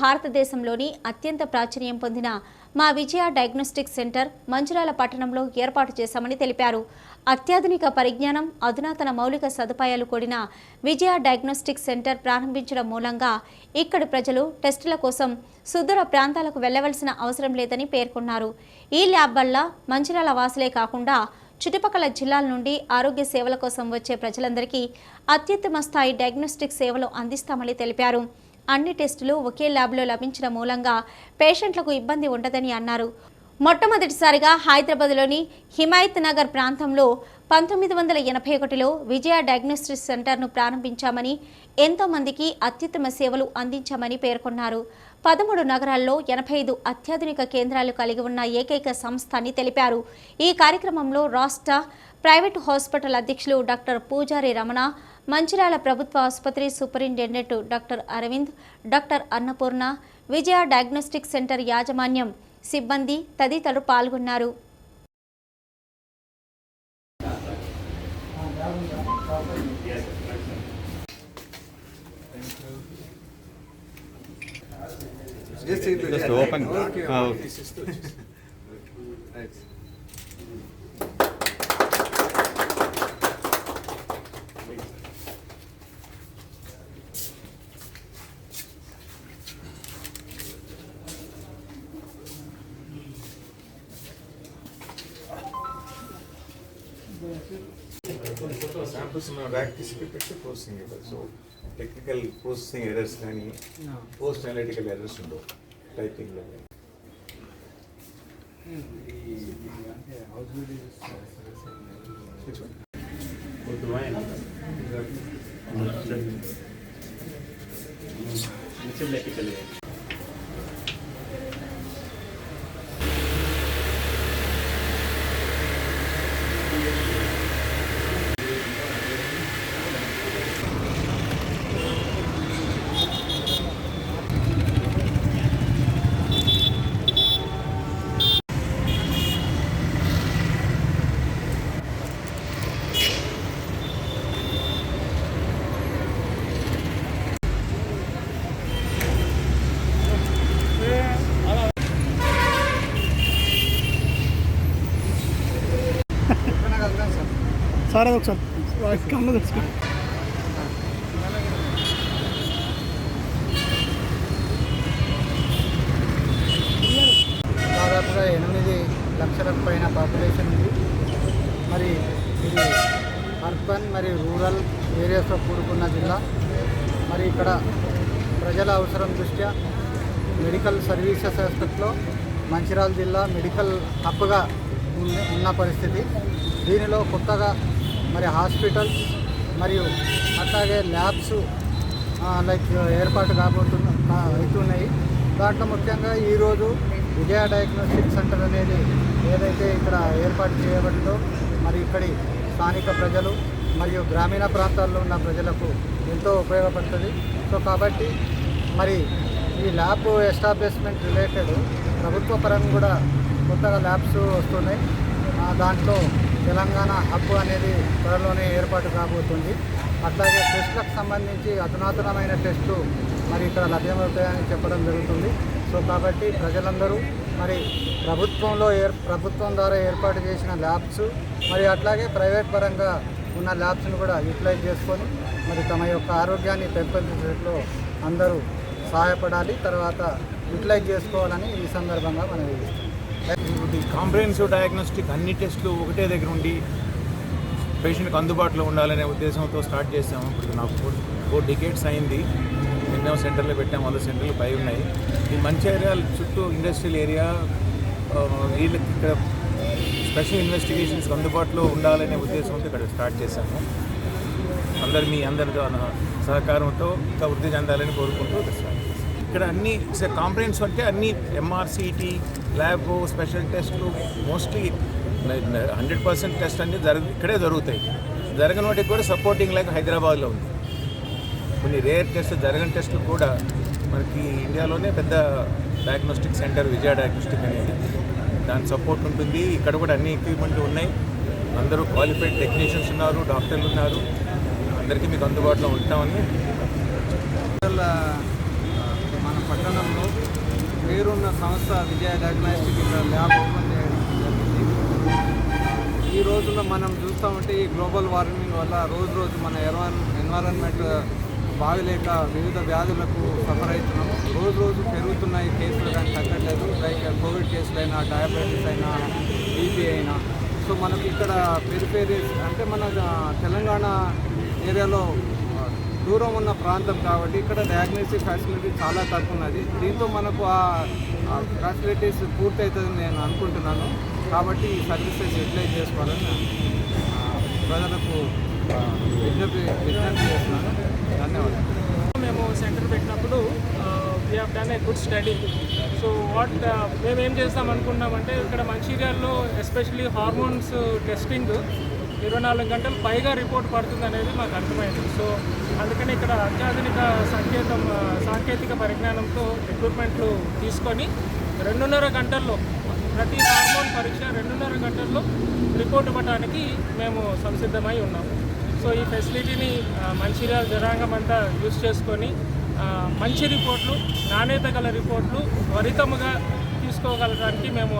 భారతదేశంలోని అత్యంత ప్రాచుర్యం పొందిన మా విజయ డయాగ్నోస్టిక్ సెంటర్ మంచిరాల పట్టణంలో ఏర్పాటు చేశామని తెలిపారు. అత్యాధునిక పరిజ్ఞానం అధునాతన మౌలిక సదుపాయాలు కూడిన విజయ డయాగ్నోస్టిక్ సెంటర్ ప్రారంభించడం మూలంగా ఇక్కడి ప్రజలు టెస్టుల కోసం సుదూర ప్రాంతాలకు వెళ్ళవలసిన అవసరం లేదని పేర్కొన్నారు. ఈ ల్యాబ్ వల్ల మంచిరాల వాసులే కాకుండా చుట్టుపక్కల జిల్లాల నుండి ఆరోగ్య సేవల కోసం వచ్చే ప్రజలందరికీ అత్యుత్తమ స్థాయి డయాగ్నోస్టిక్ సేవలు అందిస్తామని తెలిపారు. అన్ని టెస్టులు ఒకే ల్యాబ్లో లభించిన మూలంగా పేషెంట్లకు ఇబ్బంది ఉండదని అన్నారు. మొట్టమొదటిసారిగా హైదరాబాద్లోని హిమాయత్ నగర్ ప్రాంతంలో పంతొమ్మిది వందల ఎనభై ఒకటిలో విజయ డయాగ్నోస్టిక్ సెంటర్ను ప్రారంభించామని ఎంతో మందికి అత్యుత్తమ సేవలు అందించామని పేర్కొన్నారు. పదమూడు నగరాల్లో ఎనభై ఐదు అత్యాధునిక కేంద్రాలు కలిగి ఉన్న ఏకైక సంస్థ అని తెలిపారు. ఈ కార్యక్రమంలో రాష్ట్ర ప్రైవేటు హాస్పిటల్ అధ్యక్షులు డాక్టర్ పూజారి రమణ మంచిర్యాల ప్రభుత్వ ఆసుపత్రి superintendent doctor Aravind doctor Annapurna Vijaya diagnostic centre యాజమాన్యం సిబ్బంది తదితరులు పాల్గొన్నారు. Just శాంపుల్స్ మనం ర్యాక్ తీసుకు పెట్టి ప్రాసెసింగ్ ఇవ్వాలి సో టెక్నికల్ ప్రాసెసింగ్ ఎర్రర్స్ కానీ పోస్ట్ అనలిటికల్ ఎర్రర్స్ ఉండవు. టైపింగ్లో సార్ అది ఒకసారి. కన్ను తెచ్చుకో దాదాపుగా ఎనిమిది లక్షలకు పైన పాపులేషన్ ఉంది. మరి ఇది అర్బన్ మరియు రూరల్ ఏరియాస్తో కూడుకున్న జిల్లా. మరి ఇక్కడ ప్రజల అవసరం దృష్ట్యా మెడికల్ సర్వీసెస్ ఆస్పెక్ట్లో మంచిర్యాల జిల్లా మెడికల్ హబ్గా ఉన్న పరిస్థితి. దీనిలో కొత్తగా మరి హాస్పిటల్స్ మరియు అట్లాగే ల్యాబ్స్ లైక్ ఏర్పాటు కాబోతున్న అవుతున్నాయి. దాంట్లో ముఖ్యంగా ఈరోజు విజయ డయాగ్నోస్టిక్ సెంటర్ అనేది ఏదైతే ఇక్కడ ఏర్పాటు చేయబడిందో మరి ఇక్కడి స్థానిక ప్రజలు మరియు గ్రామీణ ప్రాంతాల్లో ఉన్న ప్రజలకు ఎంతో ఉపయోగపడుతుంది. సో కాబట్టి మరి ఈ ల్యాబ్ ఎస్టాబ్లిష్మెంట్ రిలేటెడ్ ప్రభుత్వ పరంగా కూడా కొత్తగా ల్యాబ్స్ వస్తున్నాయి. దాంట్లో తెలంగాణ హబ్ అనేది త్వరలోనే ఏర్పాటు కాబోతుంది. అట్లాగే టెస్ట్లకు సంబంధించి అధునాతనమైన టెస్టు మరి ఇక్కడ లభ్యమవుతాయని చెప్పడం జరుగుతుంది. సో కాబట్టి ప్రజలందరూ మరి ప్రభుత్వంలో ఏర్ ప్రభుత్వం ద్వారా ఏర్పాటు చేసిన ల్యాబ్స్ మరి అట్లాగే ప్రైవేట్ పరంగా ఉన్న ల్యాబ్స్ను కూడా యూటిలైజ్ చేసుకొని మరి తమ యొక్క ఆరోగ్యాన్ని పెంపొందించడంలో అందరూ సహాయపడాలి. తర్వాత యూటిలైజ్ చేసుకోవాలని ఈ సందర్భంగా మనం వేస్తాం కాంప్రహెన్సివ్ డయాగ్నోస్టిక్ అన్ని టెస్టులు ఒకటే దగ్గర ఉండి పేషెంట్కి అందుబాటులో ఉండాలనే ఉద్దేశంతో స్టార్ట్ చేసాము ఇప్పుడు నాకు ఫోర్ ఫోర్ డికేట్స్ అయింది. ఎన్నో సెంటర్లు పెట్టాము వంద సెంటర్లు పై ఉన్నాయి ఈ మంచి ఏరియాల చుట్టూ ఇండస్ట్రియల్ ఏరియా వీళ్ళకి ఇక్కడ స్పెషల్ ఇన్వెస్టిగేషన్స్కి అందుబాటులో ఉండాలనే ఉద్దేశంతో ఇక్కడ స్టార్ట్ చేశాము. అందరు మీ అందరి సహకారంతో ఇంకా వృద్ధి చెందాలని కోరుకుంటూ ఇక్కడ అన్ని కాంప్రహెన్స్ అంటే అన్ని M R C T lab special టెస్ట్లు మోస్ట్లీ హండ్రెడ్ పర్సెంట్ టెస్ట్ అన్ని జరగ ఇక్కడే జరుగుతాయి. జరగని వాటికి కూడా సపోర్టింగ్ లైక్ హైదరాబాద్లో ఉంది. కొన్ని రేర్ టెస్ట్ జరగని టెస్ట్లు కూడా మనకి ఇండియాలోనే పెద్ద డయాగ్నోస్టిక్ సెంటర్ విజయ డయాగ్నోస్టిక్ అనేది దాని సపోర్ట్ ఉంటుంది. ఇక్కడ కూడా అన్ని ఎక్విప్మెంట్లు ఉన్నాయి. అందరూ క్వాలిఫైడ్ టెక్నీషియన్స్ ఉన్నారు డాక్టర్లు ఉన్నారు. అందరికీ మీకు అందుబాటులో ఉంటామని. పట్టణంలో పేరున్న సంస్థ విజయ డయాగ్నాస్టిక్ ఇక్కడ ల్యాబ్ ఓపెన్ చేయడం జరిగింది. ఈ రోజుల్లో మనం చూస్తూ ఉంటే ఈ గ్లోబల్ వార్మింగ్ వల్ల రోజు రోజు మన ఎన్వైరన్ ఎన్వైరన్మెంట్ బాగలేక వివిధ వ్యాధులకు సఫర్ అవుతున్నాం రోజు రోజు పెరుగుతున్నాయి కేసులు కానీ తగ్గట్లేదు. లైక్ కోవిడ్ కేసులు అయినా డయాబెటీస్ అయినా బీపీ అయినా. సో మనకి ఇక్కడ పెరిఫేరీస్ అంటే మన తెలంగాణ ఏరియాలో దూరం ఉన్న ప్రాంతం కాబట్టి ఇక్కడ డయాగ్నోస్టిక్ ఫెసిలిటీ చాలా తక్కువ ఉన్నది దీంతో మనకు ఆ ఫెసిలిటీస్ పూర్తవుతుందని నేను అనుకుంటున్నాను. కాబట్టి ఈ సర్వీసెస్ యూటిలైజ్ చేసుకోవాలని ప్రజలకు విజ్ఞప్తి విజ్ఞప్తి చేస్తున్నాను. ధన్యవాదాలు. మేము సెంటర్ పెట్టినప్పుడు we have done a good study so what మేము ఏం చేస్తాం అనుకున్నామంటే ఇక్కడ మంచిర్యాల్లో ఎస్పెషలీ హార్మోన్స్ టెస్టింగ్ ఇరవై నాలుగు గంటలు పైగా రిపోర్ట్ పడుతుంది అనేది మాకు అర్థమైంది. సో అందుకని ఇక్కడ అత్యాధునిక సంకేతం సాంకేతిక పరిజ్ఞానంతో ఎక్విప్మెంట్లు తీసుకొని రెండున్నర గంటల్లో ప్రతి హార్మోన్ పరీక్ష రెండున్నర గంటల్లో రిపోర్ట్ ఇవ్వడానికి మేము సంసిద్ధమై ఉన్నాము. సో ఈ ఫెసిలిటీని మంచిర్యాల జనాంగం అంతా యూజ్ చేసుకొని మంచి రిపోర్ట్లు నాణ్యత గల రిపోర్ట్లు త్వరితముగా తీసుకోగలడానికి మేము